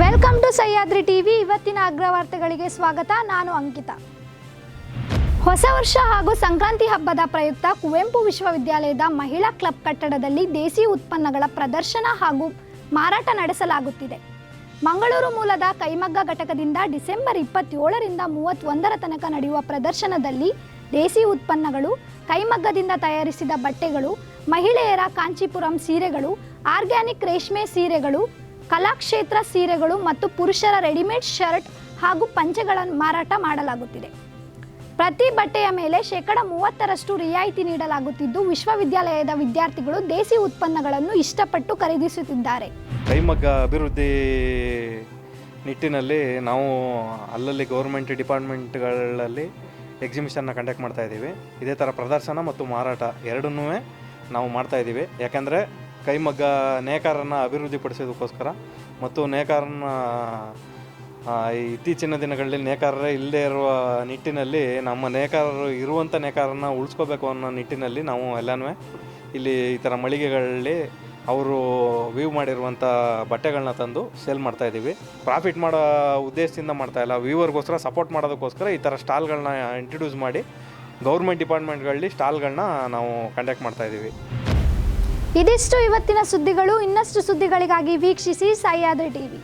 Welcome to Sahyadri TV. ಇವತ್ತಿನ ಅಗ್ರವಾರ್ತೆಗಳಿಗೆ ಸ್ವಾಗತ. ನಾನು ಅಂಕಿತಾ. ಹೊಸ ವರ್ಷ ಹಾಗೂ ಸಂಕ್ರಾಂತಿ ಹಬ್ಬದ ಪ್ರಯುಕ್ತ ಕುವೆಂಪು ವಿಶ್ವವಿದ್ಯಾಲಯದ ಮಹಿಳಾ ಕ್ಲಬ್ ಕಟ್ಟಡದಲ್ಲಿ ದೇಸಿ ಉತ್ಪನ್ನಗಳ ಪ್ರದರ್ಶನ ಹಾಗೂ ಮಾರಾಟ ನಡೆಸಲಾಗುತ್ತಿದೆ. ಮಂಗಳೂರು ಮೂಲದ ಕೈಮಗ್ಗ ಘಟಕದಿಂದ ಡಿಸೆಂಬರ್ ಇಪ್ಪತ್ತೇಳರಿಂದ ಮೂವತ್ತೊಂದರ ತನಕ ನಡೆಯುವ ಪ್ರದರ್ಶನದಲ್ಲಿ ದೇಸಿ ಉತ್ಪನ್ನಗಳು, ಕೈಮಗ್ಗದಿಂದ ತಯಾರಿಸಿದ ಬಟ್ಟೆಗಳು, ಮಹಿಳೆಯರ ಕಾಂಚೀಪುರಂ ಸೀರೆಗಳು, ಆರ್ಗ್ಯಾನಿಕ್ ರೇಷ್ಮೆ ಸೀರೆಗಳು ಕಲಾಕ್ಷೇತ್ರ ಸೀರೆಗಳು ಮತ್ತು ಪುರುಷರ ರೆಡಿಮೇಡ್ ಶರ್ಟ್ ಹಾಗೂ ಪಂಚೆಗಳನ್ನು ಮಾರಾಟ ಮಾಡಲಾಗುತ್ತಿದೆ. ಪ್ರತಿ ಬಟ್ಟೆಯ ಮೇಲೆ ಶೇಕಡ ಮೂವತ್ತರಷ್ಟು ರಿಯಾಯಿತಿ ನೀಡಲಾಗುತ್ತಿದ್ದು, ವಿಶ್ವವಿದ್ಯಾಲಯದ ವಿದ್ಯಾರ್ಥಿಗಳು ದೇಸಿ ಉತ್ಪನ್ನಗಳನ್ನು ಇಷ್ಟಪಟ್ಟು ಖರೀದಿಸುತ್ತಿದ್ದಾರೆ. ಕೈಮಗ್ಗ ಅಭಿವೃದ್ಧಿ ನಿಟ್ಟಿನಲ್ಲಿ ನಾವು ಅಲ್ಲಲ್ಲಿ ಗೌರ್ಮೆಂಟ್ ಡಿಪಾರ್ಟ್ಮೆಂಟ್ಗಳಲ್ಲಿ ಎಕ್ಸಿಬಿಷನ್ನ ಕಂಡಕ್ಟ್ ಮಾಡ್ತಾ ಇದ್ದೀವಿ. ಇದೇ ಥರ ಪ್ರದರ್ಶನ ಮತ್ತು ಮಾರಾಟ ಎರಡನ್ನೂ ನಾವು ಮಾಡ್ತಾ ಇದ್ದೀವಿ. ಯಾಕೆಂದರೆ ಕೈಮಗ್ಗ ನೇಕಾರನ್ನು ಅಭಿವೃದ್ಧಿಪಡಿಸೋದಕ್ಕೋಸ್ಕರ ಮತ್ತು ನೇಕಾರನ್ನ ಇತ್ತೀಚಿನ ದಿನಗಳಲ್ಲಿ ನೇಕಾರರೇ ಇಲ್ಲದೆ ಇರುವ ನಿಟ್ಟಿನಲ್ಲಿ ನಮ್ಮ ನೇಕಾರರು ಇರುವಂಥ ನೇಕಾರನ್ನು ಉಳಿಸ್ಕೋಬೇಕು ಅನ್ನೋ ನಿಟ್ಟಿನಲ್ಲಿ ನಾವು ಎಲ್ಲನೂ ಇಲ್ಲಿ ಈ ಥರ ಮಳಿಗೆಗಳಲ್ಲಿ ಅವರು ವೀವ್ ಮಾಡಿರುವಂಥ ಬಟ್ಟೆಗಳನ್ನ ತಂದು ಸೇಲ್ ಮಾಡ್ತಾ ಇದ್ದೀವಿ. ಪ್ರಾಫಿಟ್ ಮಾಡೋ ಉದ್ದೇಶದಿಂದ ಮಾಡ್ತಾ ಇಲ್ಲ. ವ್ಯೂವರ್ಗೋಸ್ಕರ ಸಪೋರ್ಟ್ ಮಾಡೋದಕ್ಕೋಸ್ಕರ ಈ ಥರ ಸ್ಟಾಲ್ಗಳನ್ನ ಇಂಟ್ರಡ್ಯೂಸ್ ಮಾಡಿ ಗೌರ್ಮೆಂಟ್ ಡಿಪಾರ್ಟ್ಮೆಂಟ್ಗಳಲ್ಲಿ ಸ್ಟಾಲ್ಗಳನ್ನ ನಾವು ಕಂಡಕ್ಟ್ ಮಾಡ್ತಾ ಇದ್ದೀವಿ. ಇದಿಷ್ಟು ಇವತ್ತಿನ ಸುದ್ದಿಗಳು. ಇನ್ನಷ್ಟು ಸುದ್ದಿಗಳಿಗಾಗಿ ವೀಕ್ಷಿಸಿ ಸಹ್ಯಾದ್ರಿ ಟಿವಿ.